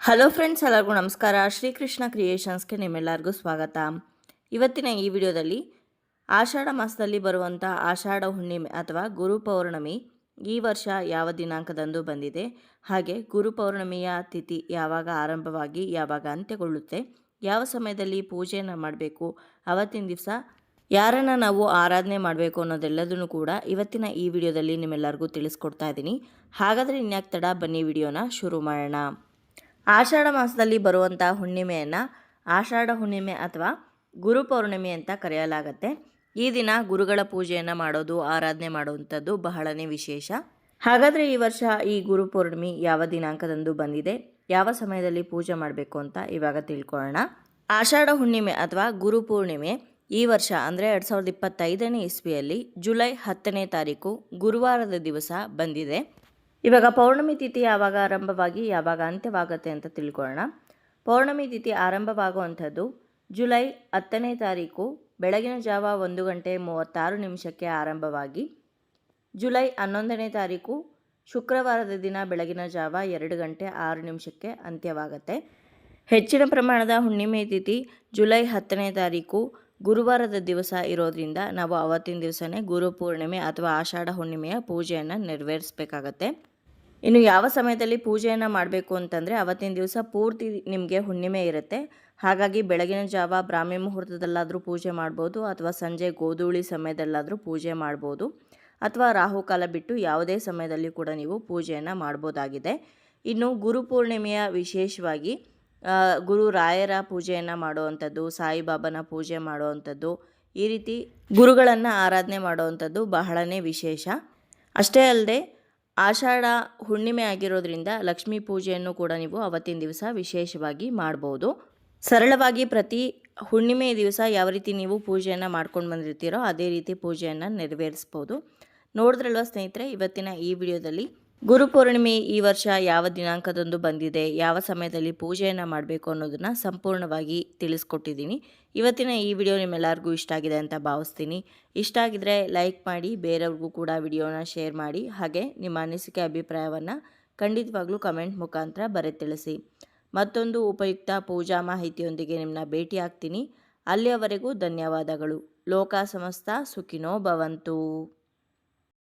Hello friends ಎಲ್ಲರಿಗೂ ನಮಸ್ಕಾರ. ಶ್ರೀಕೃಷ್ಣ ಕ್ರಿಯೇಷನ್ಸ್ಗೆ ನಿಮ್ಮೆಲ್ಲರಿಗೂ ಸ್ವಾಗತ. ಇವತ್ತಿನ ಈ ವಿಡಿಯೋದಲ್ಲಿ ಆಷಾಢ ಮಾಸದಲ್ಲಿ ಬರುವಂಥ ಆಷಾಢ ಹುಣ್ಣಿಮೆ ಅಥವಾ ಗುರು ಪೌರ್ಣಮಿ ಈ ವರ್ಷ ಯಾವ ದಿನಾಂಕದಂದು ಬಂದಿದೆ? ಹಾಗೆ ಗುರು ಪೌರ್ಣಮಿಯ ತಿಥಿ ಯಾವಾಗ ಆರಂಭವಾಗಿ ಯಾವಾಗ ಅಂತ್ಯಗೊಳ್ಳುತ್ತೆ? ಯಾವ ಸಮಯದಲ್ಲಿ ಪೂಜೆಯನ್ನು ಮಾಡಬೇಕು? ಅವತ್ತಿನ ದಿವಸ ಯಾರನ್ನು ನಾವು ಆರಾಧನೆ ಮಾಡಬೇಕು ಅನ್ನೋದೆಲ್ಲದನ್ನು ಕೂಡ ಇವತ್ತಿನ ಈ ವಿಡಿಯೋದಲ್ಲಿ ನಿಮ್ಮೆಲ್ಲರಿಗೂ ತಿಳಿಸ್ಕೊಡ್ತಾ ಇದ್ದೀನಿ. ಹಾಗಾದರೆ ಇನ್ಯಾಕೆ ತಡ ಬನ್ನಿ ವಿಡಿಯೋನ ಶುರು ಮಾಡೋಣ. ಆಷಾಢ ಮಾಸದಲ್ಲಿ ಬರುವಂಥ ಹುಣ್ಣಿಮೆಯನ್ನು ಆಷಾಢ ಹುಣ್ಣಿಮೆ ಅಥವಾ ಗುರು ಪೌರ್ಣಿಮೆ ಅಂತ ಕರೆಯಲಾಗತ್ತೆ. ಈ ದಿನ ಗುರುಗಳ ಪೂಜೆಯನ್ನು ಮಾಡೋದು, ಆರಾಧನೆ ಮಾಡುವಂಥದ್ದು ಬಹಳನೇ ವಿಶೇಷ. ಹಾಗಾದರೆ ಈ ವರ್ಷ ಈ ಗುರು ಪೌರ್ಣಿಮೆ ಯಾವ ದಿನಾಂಕದಂದು ಬಂದಿದೆ? ಯಾವ ಸಮಯದಲ್ಲಿ ಪೂಜೆ ಮಾಡಬೇಕು ಅಂತ ಇವಾಗ ತಿಳ್ಕೊಳ್ಳೋಣ. ಆಷಾಢ ಹುಣ್ಣಿಮೆ ಅಥವಾ ಗುರು ಪೂರ್ಣಿಮೆ ಈ ವರ್ಷ ಅಂದರೆ ಎರಡು ಸಾವಿರದ ಇಪ್ಪತ್ತೈದನೇ ಇಸ್ವಿಯಲ್ಲಿ ಜುಲೈ ಹತ್ತನೇ ತಾರೀಕು ಗುರುವಾರದ ದಿವಸ ಬಂದಿದೆ. ಇವಾಗ ಪೌರ್ಣಮಿ ತಿಥಿ ಯಾವಾಗ ಆರಂಭವಾಗಿ, ಯಾವಾಗ ಅಂತ್ಯವಾಗುತ್ತೆ ಅಂತ ತಿಳ್ಕೊಳ್ಳೋಣ. ಪೌರ್ಣಮಿ ತಿಥಿ ಆರಂಭವಾಗುವಂಥದ್ದು ಜುಲೈ ಹತ್ತನೇ ತಾರೀಕು, ಬೆಳಗಿನ ಜಾವ ಒಂದು ಗಂಟೆ ಮೂವತ್ತಾರು ನಿಮಿಷಕ್ಕೆ ಆರಂಭವಾಗಿ, ಜುಲೈ ಹನ್ನೊಂದನೇ ತಾರೀಕು, ಶುಕ್ರವಾರದ ದಿನ ಬೆಳಗಿನ ಜಾವ ಎರಡು ಗಂಟೆ ಆರು ನಿಮಿಷಕ್ಕೆ ಅಂತ್ಯವಾಗುತ್ತೆ. ಹೆಚ್ಚಿನ ಪ್ರಮಾಣದ ಹುಣ್ಣಿಮೆ ತಿಥಿ ಜುಲೈ ಹತ್ತನೇ ತಾರೀಕು, ಗುರುವಾರದ ದಿವಸ ಇರೋದ್ರಿಂದ ನಾವು ಅವತ್ತಿನ ದಿವಸನೇ ಗುರು ಪೂರ್ಣಿಮೆ ಅಥವಾ ಆಷಾಢ ಹುಣ್ಣಿಮೆಯ ಪೂಜೆಯನ್ನು ನೆರವೇರಿಸಬೇಕಾಗತ್ತೆ. ಇನ್ನು ಯಾವ ಸಮಯದಲ್ಲಿ ಪೂಜೆಯನ್ನು ಮಾಡಬೇಕು ಅಂತಂದರೆ ಅವತ್ತಿನ ದಿವಸ ಪೂರ್ತಿ ನಿಮಗೆ ಹುಣ್ಣಿಮೆ ಇರುತ್ತೆ. ಹಾಗಾಗಿ ಬೆಳಗಿನ ಜಾವ ಬ್ರಾಹ್ಮಿ ಮುಹೂರ್ತದಲ್ಲಾದರೂ ಪೂಜೆ ಮಾಡ್ಬೋದು ಅಥವಾ ಸಂಜೆ ಗೋಧೂಳಿ ಸಮಯದಲ್ಲಾದರೂ ಪೂಜೆ ಮಾಡ್ಬೋದು. ಅಥವಾ ರಾಹುಕಾಲ ಬಿಟ್ಟು ಯಾವುದೇ ಸಮಯದಲ್ಲಿ ಕೂಡ ನೀವು ಪೂಜೆಯನ್ನು ಮಾಡ್ಬೋದಾಗಿದೆ. ಇನ್ನು ಗುರು ಪೂರ್ಣಿಮೆಯ ವಿಶೇಷವಾಗಿ ಗುರು ರಾಯರ ಪೂಜೆಯನ್ನು ಮಾಡುವಂಥದ್ದು, ಸಾಯಿಬಾಬನ ಪೂಜೆ ಮಾಡುವಂಥದ್ದು, ಈ ರೀತಿ ಗುರುಗಳನ್ನು ಆರಾಧನೆ ಮಾಡುವಂಥದ್ದು ಬಹಳನೇ ವಿಶೇಷ. ಅಷ್ಟೇ ಅಲ್ಲದೆ ಆಷಾಢ ಹುಣ್ಣಿಮೆ ಆಗಿರೋದ್ರಿಂದ ಲಕ್ಷ್ಮೀ ಪೂಜೆಯನ್ನು ಕೂಡ ನೀವು ಅವತ್ತಿನ ದಿವಸ ವಿಶೇಷವಾಗಿ ಮಾಡ್ಬೋದು. ಸರಳವಾಗಿ ಪ್ರತಿ ಹುಣ್ಣಿಮೆ ದಿವಸ ಯಾವ ರೀತಿ ನೀವು ಪೂಜೆಯನ್ನು ಮಾಡ್ಕೊಂಡು ಬಂದಿರ್ತೀರೋ ಅದೇ ರೀತಿ ಪೂಜೆಯನ್ನು ನೆರವೇರಿಸ್ಬೋದು. ನೋಡಿದ್ರಲ್ವ ಸ್ನೇಹಿತರೆ, ಇವತ್ತಿನ ಈ ವಿಡಿಯೋದಲ್ಲಿ ಗುರು ಪೂರ್ಣಿಮೆ ಈ ವರ್ಷ ಯಾವ ದಿನಾಂಕದಂದು ಬಂದಿದೆ, ಯಾವ ಸಮಯದಲ್ಲಿ ಪೂಜೆಯನ್ನು ಮಾಡಬೇಕು ಅನ್ನೋದನ್ನು ಸಂಪೂರ್ಣವಾಗಿ ತಿಳಿಸ್ಕೊಟ್ಟಿದ್ದೀನಿ. ಇವತ್ತಿನ ಈ ವಿಡಿಯೋ ನಿಮ್ಮೆಲ್ಲರಿಗೂ ಇಷ್ಟ ಆಗಿದೆ ಅಂತ ಭಾವಿಸ್ತೀನಿ. ಇಷ್ಟ ಆಗಿದ್ರೆ ಲೈಕ್ ಮಾಡಿ, ಬೇರೆಯವ್ರಿಗೂ ಕೂಡ ವಿಡಿಯೋನ ಶೇರ್ ಮಾಡಿ, ಹಾಗೆ ನಿಮ್ಮ ಅನಿಸಿಕೆ ಅಭಿಪ್ರಾಯವನ್ನು ಖಂಡಿತವಾಗ್ಲೂ ಕಮೆಂಟ್ ಮುಖಾಂತರ ಬರೆ ತಿಳಿಸಿ. ಮತ್ತೊಂದು ಉಪಯುಕ್ತ ಪೂಜಾ ಮಾಹಿತಿಯೊಂದಿಗೆ ನಿಮ್ಮನ್ನ ಭೇಟಿ ಆಗ್ತೀನಿ. ಅಲ್ಲಿಯವರೆಗೂ ಧನ್ಯವಾದಗಳು. ಲೋಕ ಸಮಸ್ತ, ಸುಖಿನೋ ಭವಂತು.